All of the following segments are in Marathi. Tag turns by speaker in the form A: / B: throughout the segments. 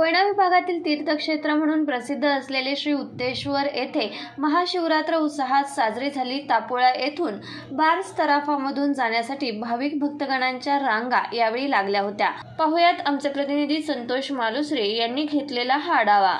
A: कोयना विभागातील तीर्थक्षेत्र म्हणून प्रसिद्ध असलेले श्री उत्तेश्वर येथे महाशिवरात्र उत्साहात साजरी झाली. तापोळा येथून बार्स तराफामधून जाण्यासाठी भाविक भक्तगणांच्या रांगा यावेळी लागल्या होत्या. पाहुयात आमचे प्रतिनिधी संतोष मालुसरे यांनी घेतलेला हा आढावा.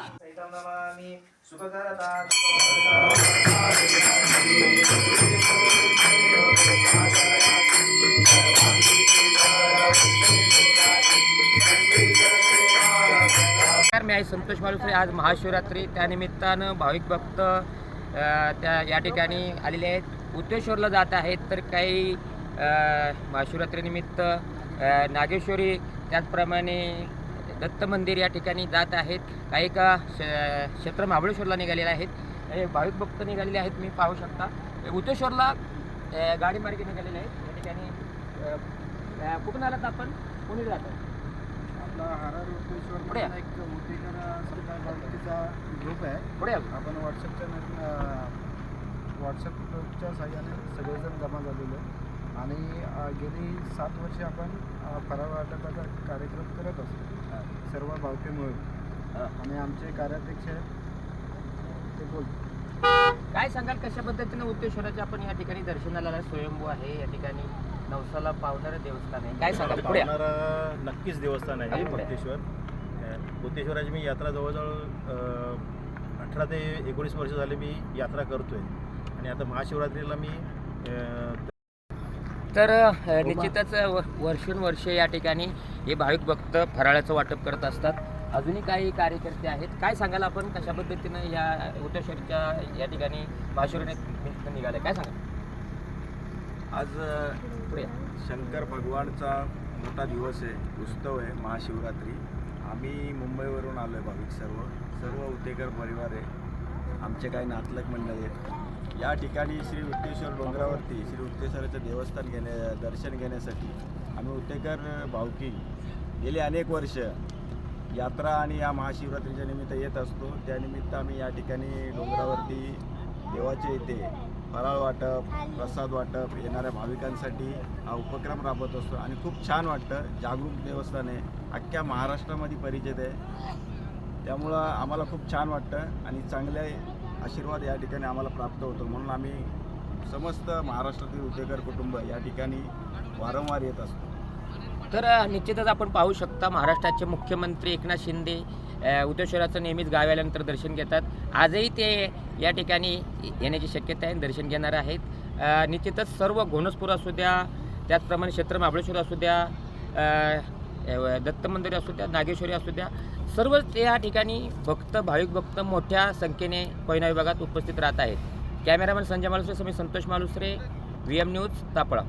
B: आहे. संतोष मालुसरे आज महाशिवरात्री. त्यानिमित्तानं भाविक भक्त त्या या ठिकाणी आलेले आहेत. उद्देश्वरला जात आहेत तर काही महाशिवरात्रीनिमित्त नागेश्वरी त्याचप्रमाणे दत्त मंदिर या ठिकाणी जात आहेत. काही का श- क्षेत्र महाबळेश्वरला निघालेले आहेत. हे भाविक भक्त निघालेले आहेत मी पाहू शकता. उद्देश्वरला गाडीमार्गे निघालेले आहेत. या ठिकाणी कुठून आलात आपण? कोणी जातो
C: आपला उपलेश्वर
B: पुढे या.
C: एक मोठेकर समजा बालकीचा ग्रुप आहे
B: पुढे या.
C: आपण व्हॉट्सअपच्या व्हॉट्सअप ग्रुपच्या साह्याने सगळेजण जमा झालेलो आहे. आणि अ, गेली सात वर्षे आपण अ, फराळ वाटपाचा कार्यक्रम करत असतो सर्व भावके मिळून
B: हा.
C: आणि आमचे कार्याध्यक्ष आहेत ते बोल
B: काय सांगाल कशा पद्धतीने उद्देश्वराचे आपण या ठिकाणी दर्शनाला आलाय? स्वयंभू आहे या ठिकाणी नवसाला पावणारं देवस्थान आहे. काय सांगाल? पुढे.
D: पावणारं नक्कीच देवस्थान आहे
B: आणि पुढे.
D: बुद्धेश्वर अं, बुद्धेश्वराची मी यात्रा जवळजवळ अठरा ते एकोणीस वर्ष झाले मी यात्रा करतोय. आणि आता महाशिवरात्रीला मी अं,
B: तर अ, निश्चितच व- वर्षोनवर्ष या ठिकाणी हे भाविक भक्त फराळाचं वाटप करत असतात. अजूनही काही कार्यकर्ते आहेत. काय सांगाल आपण? कशा पद्धतीनं या उद्देश्वरच्या या ठिकाणी महाशिवरात्री निघाले? काय सांगाल?
E: आज शंकर भगवानचा मोठा दिवस आहे उत्सव आहे महाशिवरात्री. आम्ही मुंबईवरून आलो आहे भाविक सर्व. सर्व उतेकर परिवार आहे. आमचे काही नातलग मंडळी आहेत. या ठिकाणी श्री उत्तेश्वर डोंगरावरती श्री उत्तेश्वराचं देवस्थान घेण्या दर्शन घेण्यासाठी आम्ही उतेकर भावकी गेली अनेक वर्ष. यात्रा आणि या महाशिवरात्रीच्या निमित्त येत असतो. त्यानिमित्त आम्ही या ठिकाणी डोंगरावरती देवाचे येते फराळ वाटप प्रसाद वाटप येणाऱ्या भाविकांसाठी हा उपक्रम राबवत असतो. आणि खूप छान वाटतं. जागरूक देवस्थान आहे. अख्ख्या महाराष्ट्रामध्ये परिचित आहे. त्यामुळं आम्हाला खूप छान वाटतं आणि चांगले आशीर्वाद या ठिकाणी आम्हाला प्राप्त होतो. म्हणून आम्ही समस्त महाराष्ट्रातील उद्योगर कुटुंब या ठिकाणी वारंवार येत असतो.
B: तर निश्चितच आपण पाहू शकता महाराष्ट्राचे मुख्यमंत्री एकनाथ शिंदे अ, नेहमीच गावी आल्यानंतर दर्शन घेतात. आजही ते या ठिकाणी येण्याची शक्यता आहे दर्शन घेणार आहेत. निश्चितच सर्व घोणसपूर असू द्या त्याचप्रमाणे क्षेत्र महाबळेश्वर असू द्या दत्त मंदिर असू द्या नागेश्वरी असू द्या सर्वच या ठिकाणी भक्त भाविक भक्त मोठ्या संख्येने कोयना विभागात उपस्थित राहत आहेत. Cameraman Sanjay Malusare Sami Santosh Malusare V M news Tapola.